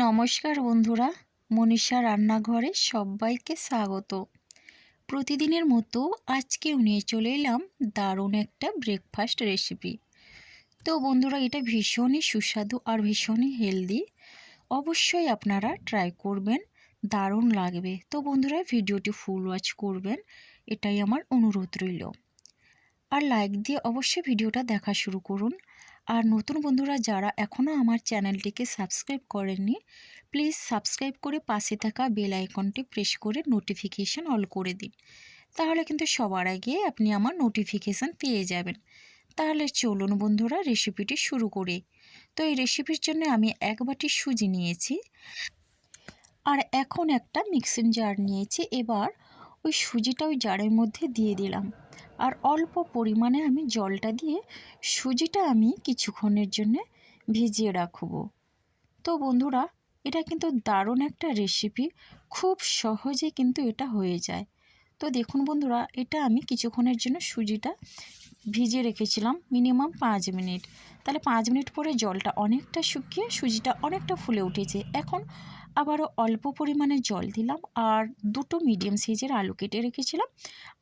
নমস্কার বন্ধুরা, মনীষা রান্নাঘরে সবাইকে স্বাগত। প্রতিদিনের মতো আজকেও নিয়ে চলে এলাম দারুণ একটা ব্রেকফাস্ট রেসিপি তো বন্ধুরা, এটা ভীষণই সুস্বাদু আর ভীষণই হেলদি অবশ্যই আপনারা ট্রাই করবেন, দারুণ লাগবে। তো বন্ধুরা, ভিডিওটি ফুল ওয়াচ করবেন, এটাই আমার অনুরোধ রইল। আর লাইক দিয়ে অবশ্যই ভিডিওটা দেখা শুরু করুন। আর নতুন বন্ধুরা যারা এখনও আমার চ্যানেলটিকে সাবস্ক্রাইব করেননি, প্লিজ সাবস্ক্রাইব করে পাশে থাকা বেল আইকনটি প্রেস করে নোটিফিকেশান অল করে দিন। তাহলে কিন্তু সবার আগে আপনি আমার নোটিফিকেশান পেয়ে যাবেন। তাহলে চলুন বন্ধুরা রেসিপিটি শুরু করি। তো এই রেসিপির জন্য আমি এক বাটি সুজি নিয়েছি আর এখন একটা মিক্সিং জার নিয়েছি। এবার ওই সুজিটা ওই জারের মধ্যে দিয়ে দিলাম। আর অল্প পরিমাণে আমি জলটা দিয়ে সুজিটা আমি কিছুক্ষণের জন্য ভিজিয়ে রাখব। তো বন্ধুরা, এটা কিন্তু দারুণ একটা রেসিপি খুব সহজে কিন্তু এটা হয়ে যায়। তো দেখুন বন্ধুরা, এটা আমি কিছুক্ষণের জন্য সুজিটা ভিজিয়ে রেখেছিলাম মিনিমাম পাঁচ মিনিট। তাহলে পাঁচ মিনিট পরে জলটা অনেকটা শুকিয়ে সুজিটা অনেকটা ফুলে উঠেছে। এখন আবারও অল্প পরিমাণে জল দিলাম আর দুটো মিডিয়াম সাইজের আলু কেটে রেখেছিলাম।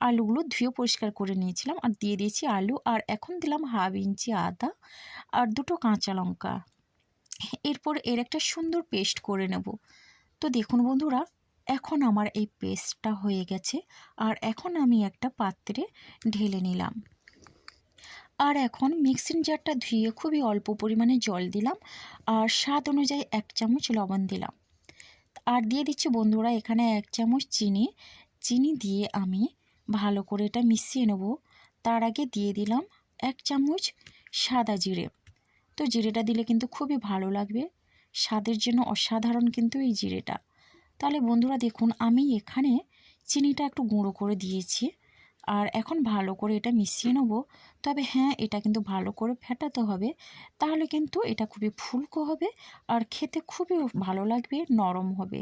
আলুগুলো ধুয়ে পরিষ্কার করে নিয়েছিলাম আর দিয়ে দিয়েছি আলু আর এখন দিলাম হাফ ইঞ্চি আদা আর দুটো কাঁচা লঙ্কা। এরপর এর একটা সুন্দর পেস্ট করে নেব। তো দেখুন বন্ধুরা এখন আমার এই পেস্টটা হয়ে গেছে, আর এখন আমি একটা পাত্রে ঢেলে নিলাম। আর এখন মিক্সিং জারটা ধুয়ে খুবই অল্প পরিমাণে জল দিলাম, আর স্বাদ অনুযায়ী এক চামচ লবণ দিলাম। আর দিয়ে দিচ্ছি বন্ধুরা এখানে এক চামচ চিনি। চিনি দিয়ে আমি ভালো করে এটা মিশিয়ে নেব। তার আগে দিয়ে দিলাম এক চামচ সাদা জিরে। তো জিরেটা দিলে কিন্তু খুবই ভালো লাগবে। স্বাদের জন্য অসাধারণ কিন্তু এই জিরেটা। তাহলে বন্ধুরা দেখুন, আমি এখানে চিনিটা একটু গুঁড়ো করে দিয়েছি আর এখন ভালো করে এটা মিশিয়ে নেব। তবে হ্যাঁ এটা কিন্তু ভালো করে ফেটাতে হবে। তাহলে কিন্তু এটা খুবই ফুলকো হবে আর খেতে খুবই ভালো লাগবে, নরম হবে।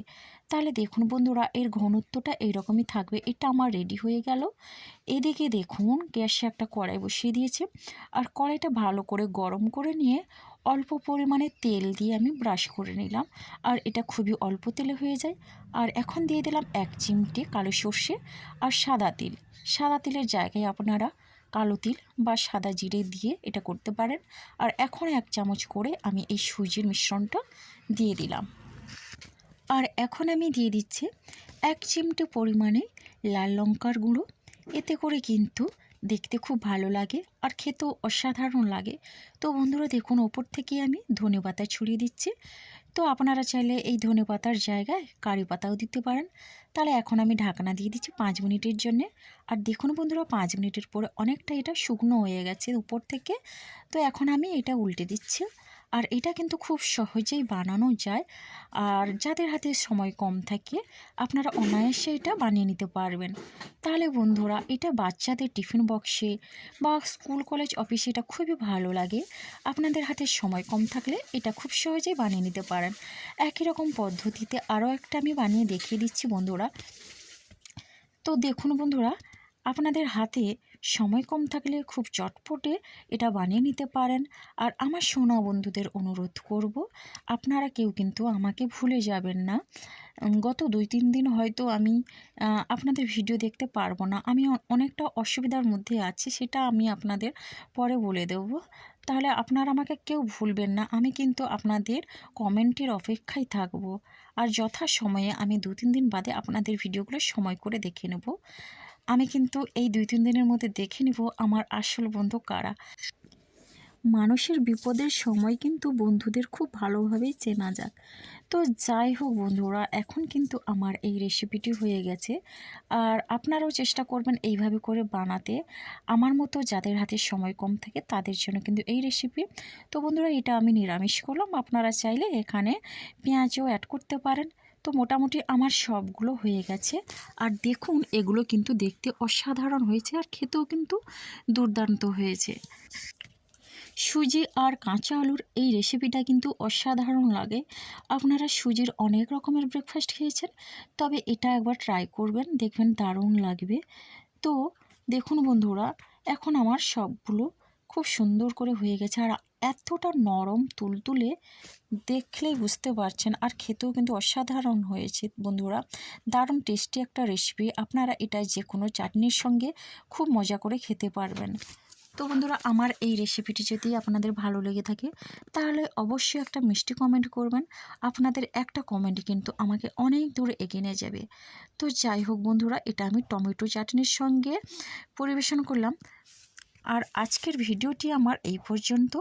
তাহলে দেখুন বন্ধুরা, এর ঘনত্বটা এইরকমই থাকবে। এটা আমার রেডি হয়ে গেল। এদিকে দেখুন, গ্যাসে একটা কড়াই বসিয়ে দিয়েছে। আর কড়াইটা ভালো করে গরম করে নিয়ে অল্প পরিমাণে তেল দিয়ে আমি ব্রাশ করে নিলাম। আর এটা খুবই অল্প তেলে হয়ে যায়। আর এখন দিয়ে দিলাম এক চিমটে কালো সর্ষে আর সাদা তিল। সাদা তিলের জায়গায় আপনারা কালো তিল বা সাদা জিরে দিয়ে এটা করতে পারেন। আর এখন এক চামচ করে আমি এই সুজির মিশ্রণটা দিয়ে দিলাম। আর এখন আমি দিয়ে দিচ্ছি এক চিমটে পরিমাণে লাল লঙ্কার গুঁড়ো। এতে করে কিন্তু দেখতে খুব ভালো লাগে আর খেতেও অসাধারণ লাগে। তো বন্ধুরা, দেখুন, ওপর থেকে আমি ধনে পাতা ছড়িয়ে দিচ্ছি। তো আপনারা চাইলে এই ধনে পাতার জায়গায় কারি পাতাও দিতে পারেন। তাহলে এখন আমি ঢাকনা দিয়ে দিচ্ছি পাঁচ মিনিটের জন্য। আর দেখুন বন্ধুরা, পাঁচ মিনিটের পরে অনেকটা এটা শুকনো হয়ে গেছে উপর থেকে। তো এখন আমি এটা উল্টে দিচ্ছি। আর এটা কিন্তু খুব সহজেই বানানো যায়। আর যাদের হাতে সময় কম থাকে, আপনারা অনায়াসে এটা বানিয়ে নিতে পারবেন। তাহলে বন্ধুরা, এটা বাচ্চাদের টিফিন বক্সে বা স্কুল কলেজ অফিসে এটা খুবই ভালো লাগে। আপনাদের হাতে সময় কম থাকলে এটা খুব সহজেই বানিয়ে নিতে পারেন। একই রকম পদ্ধতিতে আরও একটা আমি বানিয়ে দেখিয়ে দিচ্ছি বন্ধুরা। তো দেখুন বন্ধুরা, আপনাদের হাতে সময় কম থাকলে খুব চটপটে এটা বানিয়ে নিতে পারেন। আর আমার সোনা বন্ধুদের অনুরোধ করব, আপনারা কেউ কিন্তু আমাকে ভুলে যাবেন না। গত দুই তিন দিন হয়তো আমি আপনাদের ভিডিও দেখতে পারব না। আমি অনেকটা অসুবিধার মধ্যে আছি, সেটা আমি আপনাদের পরে বলে দেব। তাহলে আপনারা আমাকে কেউ ভুলবেন না, আমি কিন্তু আপনাদের কমেন্টের অপেক্ষায় থাকব। আর যথা সময়ে আমি দু তিন দিন বাদে আপনাদের ভিডিওগুলো সময় করে দেখে নেব। আমি কিন্তু এই দুই, তিন দিনের মধ্যে দেখে নিব আমার আসল বন্ধু কারা। মানুষের বিপদের সময় কিন্তু বন্ধুদের খুব ভালোভাবেই চেনা যাক। তো যাই হোক বন্ধুরা, এখন কিন্তু আমার এই রেসিপিটি হয়ে গেছে। আর আপনারাও চেষ্টা করবেন এইভাবে করে বানাতে। আমার মতো যাদের হাতে সময় কম থাকে তাদের জন্য কিন্তু এই রেসিপি তো বন্ধুরা, এটা আমি নিরামিষ করলাম। আপনারা চাইলে এখানে পেঁয়াজও অ্যাড করতে পারেন। তো মোটামুটি আমার সবগুলো হয়ে গেছে। আর দেখুন, এগুলো কিন্তু দেখতে অসাধারণ হয়েছে আর খেতেও কিন্তু দুর্দান্ত হয়েছে। সুজি আর কাঁচা আলুর এই রেসিপিটা কিন্তু অসাধারণ লাগে। আপনারা সুজির অনেক রকমের ব্রেকফাস্ট খেয়েছেন, তবে এটা একবার ট্রাই করবেন, দেখবেন দারুণ লাগবে। তো দেখুন বন্ধুরা, এখন আমার সবগুলো খুব সুন্দর করে হয়ে গেছে। আর এতটা নরম তুলতুলে দেখলেই বুঝতে পারছেন আর খেতেও কিন্তু অসাধারণ হয়েছে বন্ধুরা। দারুণ টেস্টি একটা রেসিপি আপনারা এটা যে কোনো চাটনির সঙ্গে খুব মজা করে খেতে পারবেন। তো বন্ধুরা, আমার এই রেসিপিটি যদি আপনাদের ভালো লেগে থাকে, তাহলে অবশ্যই একটা মিষ্টি কমেন্ট করবেন। আপনাদের একটা কমেন্ট কিন্তু আমাকে অনেক দূর এগিয়ে নিয়ে যাবে। তো যাই হোক বন্ধুরা, এটা আমি টমেটো চাটনির সঙ্গে পরিবেশন করলাম। আর আজকের ভিডিওটি আমার এই পর্যন্ত।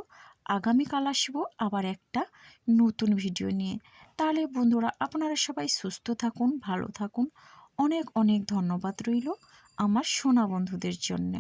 আগামীকাল আসব আবার একটা নতুন ভিডিও নিয়ে। তাহলে বন্ধুরা, আপনারা সবাই সুস্থ থাকুন, ভালো থাকুন। অনেক অনেক ধন্যবাদ রইল আমার সোনা বন্ধুদের জন্যে।